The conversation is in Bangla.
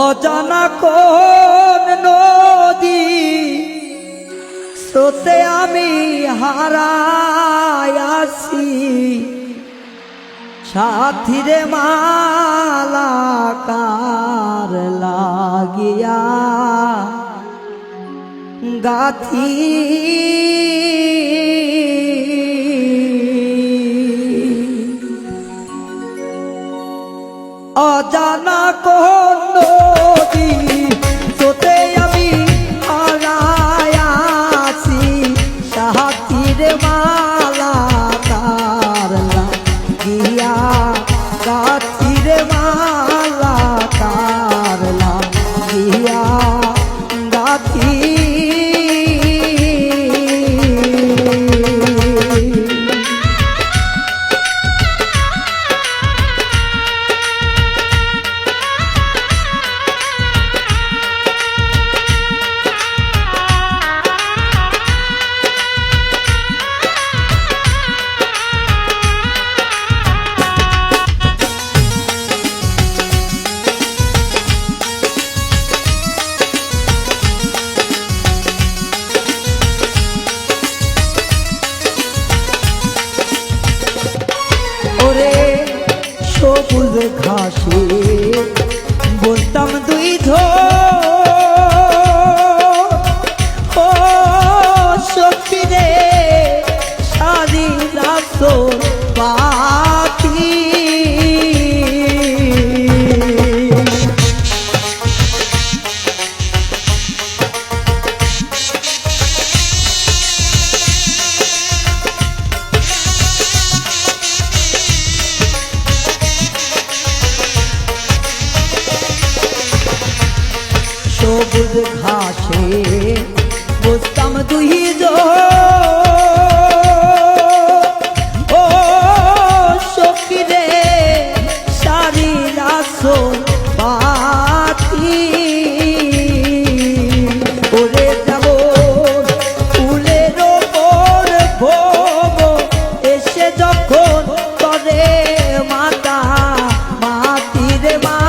অজানা কোন নদী স্রোতে আমি হারাই আসি। সাথীরে মালাকার লাগিয়া গাথি। অজানা কোন মালা তার লাগিয়া গাছির মালা তার লাগিয়া গাছি সবুজ ঘাসে। বলতাম তুই ধো সবুজ ঘাসে বসতাম দুই ও সকিরে সারি রাসো বাতি। ওরে যাব ফুলের ওপর ভোগ, এসে যখন করে মাতা মাতিরে মা।